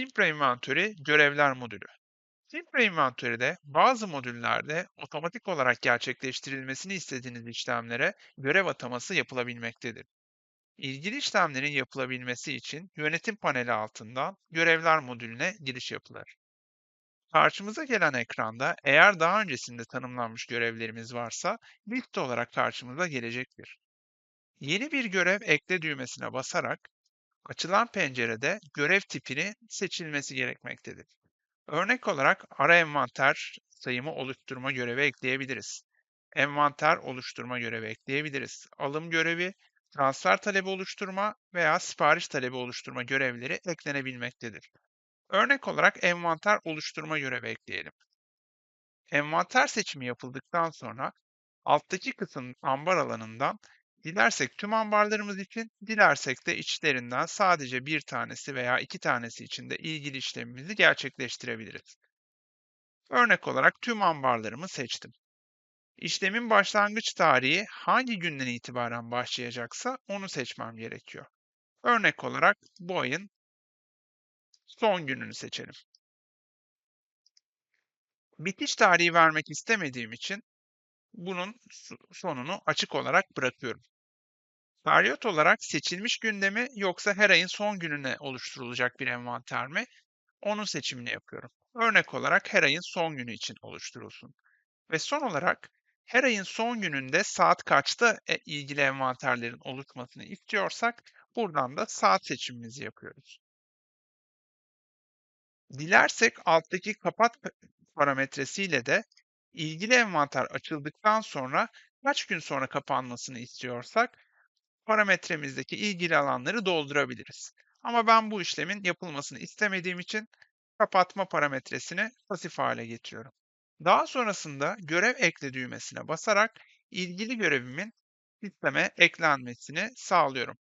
Simpra Inventörü Görevler modülü. Simpra Inventörü'de bazı modüllerde otomatik olarak gerçekleştirilmesini istediğiniz işlemlere görev ataması yapılabilmektedir. İlgili işlemlerin yapılabilmesi için yönetim paneli altından Görevler modülüne giriş yapılır. Karşımıza gelen ekranda eğer daha öncesinde tanımlanmış görevlerimiz varsa liste olarak karşımıza gelecektir. Yeni bir görev ekle düğmesine basarak açılan pencerede görev tipini seçilmesi gerekmektedir. Örnek olarak ara envanter sayımı oluşturma görevi ekleyebiliriz. Envanter oluşturma görevi ekleyebiliriz. Alım görevi, transfer talebi oluşturma veya sipariş talebi oluşturma görevleri eklenebilmektedir. Örnek olarak envanter oluşturma görevi ekleyelim. Envanter seçimi yapıldıktan sonra alttaki kısım ambar alanından dilersek tüm ambarlarımız için, dilersek de içlerinden sadece bir tanesi veya iki tanesi için de ilgili işlemimizi gerçekleştirebiliriz. Örnek olarak tüm ambarlarımı seçtim. İşlemin başlangıç tarihi hangi günden itibaren başlayacaksa onu seçmem gerekiyor. Örnek olarak bu ayın son gününü seçelim. Bitiş tarihi vermek istemediğim için bunun sonunu açık olarak bırakıyorum. Periyot olarak seçilmiş gündemi yoksa her ayın son gününe oluşturulacak bir envanter mi? Onun seçimini yapıyorum. Örnek olarak her ayın son günü için oluşturulsun. Ve son olarak her ayın son gününde saat kaçta e, ilgili envanterlerin oluşmasını istiyorsak buradan da saat seçimimizi yapıyoruz. Dilersek alttaki kapat parametresiyle de ilgili envanter açıldıktan sonra kaç gün sonra kapanmasını istiyorsak parametremizdeki ilgili alanları doldurabiliriz. Ama ben bu işlemin yapılmasını istemediğim için kapatma parametresini pasif hale getiriyorum. Daha sonrasında görev ekle düğmesine basarak ilgili görevimin sisteme eklenmesini sağlıyorum.